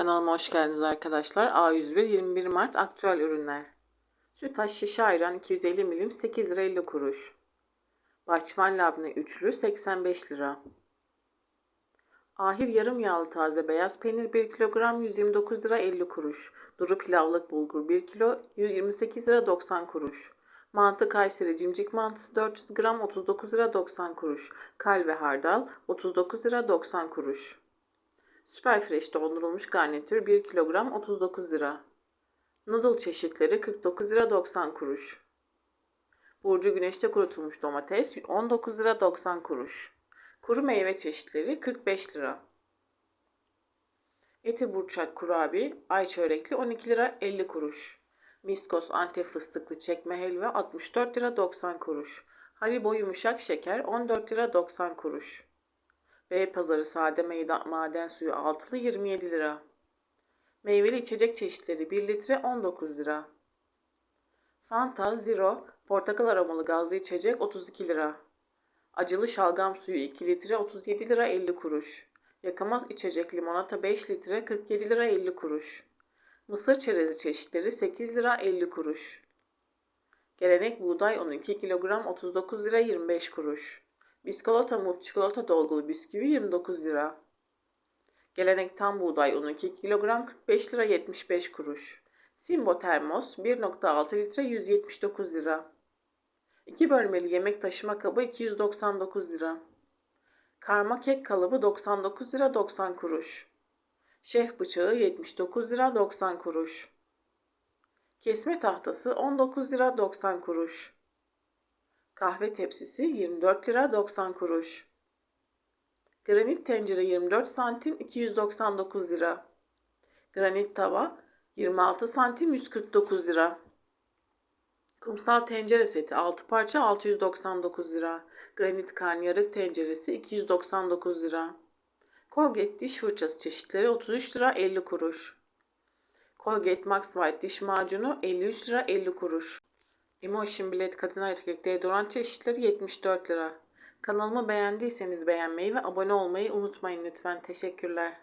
Kanalıma hoş geldiniz arkadaşlar. A101 21 Mart aktüel ürünler. Sütaş şişe ayran 250 milim 8 lira 50 kuruş. Bahçıvan labne üçlü 85 lira. Ahir yarım yağlı taze beyaz peynir 1 kilogram 129 lira 50 kuruş. Duru pilavlık bulgur 1 kilo 128 lira 90 kuruş. Mantı Kayseri cimcik mantısı 400 gram 39 lira 90 kuruş. Kalve hardal 39 lira 90 kuruş. Süper Fresh dondurulmuş garnitür 1 kilogram 39 lira. Noodle çeşitleri 49 lira 90 kuruş. Burcu güneşte kurutulmuş domates 19 lira 90 kuruş. Kuru meyve çeşitleri 45 lira. Eti burçak kurabiye ay çörekli 12 lira 50 kuruş. Miskos antep fıstıklı çekme helva 64 lira 90 kuruş. Haribo yumuşak şeker 14 lira 90 kuruş. Bey pazarı sade meydan, maden suyu altılı 27 lira. Meyveli içecek çeşitleri 1 litre 19 lira. Fanta Zero portakal aromalı gazlı içecek 32 lira. Acılı şalgam suyu 2 litre 37 lira 50 kuruş. Yakamaz içecek limonata 5 litre 47 lira 50 kuruş. Mısır çerezi çeşitleri 8 lira 50 kuruş. Gelenek buğday 12 kilogram 39 lira 25 kuruş. Biskolata mut çikolata dolgulu bisküvi 29 lira. Gelenek tam buğday unu 2 kilogram 45 lira 75 kuruş. Simbo termos 1.6 litre 179 lira. 2 bölmeli yemek taşıma kabı 299 lira. Karma kek kalıbı 99 lira 90 kuruş. Şef bıçağı 79 lira 90 kuruş. Kesme tahtası 19 lira 90 kuruş. Kahve tepsisi 24 lira 90 kuruş. Granit tencere 24 santim 299 lira. Granit tava 26 santim 149 lira. Kumsal tencere seti 6 parça 699 lira. Granit karnıyarık tenceresi 299 lira. Colgate diş fırçası çeşitleri 33 lira 50 kuruş. Colgate Max White diş macunu 53 lira 50 kuruş. Emotion Bilet kadın erkek deodorant çeşitleri 74 lira. Kanalımı beğendiyseniz beğenmeyi ve abone olmayı unutmayın lütfen. Teşekkürler.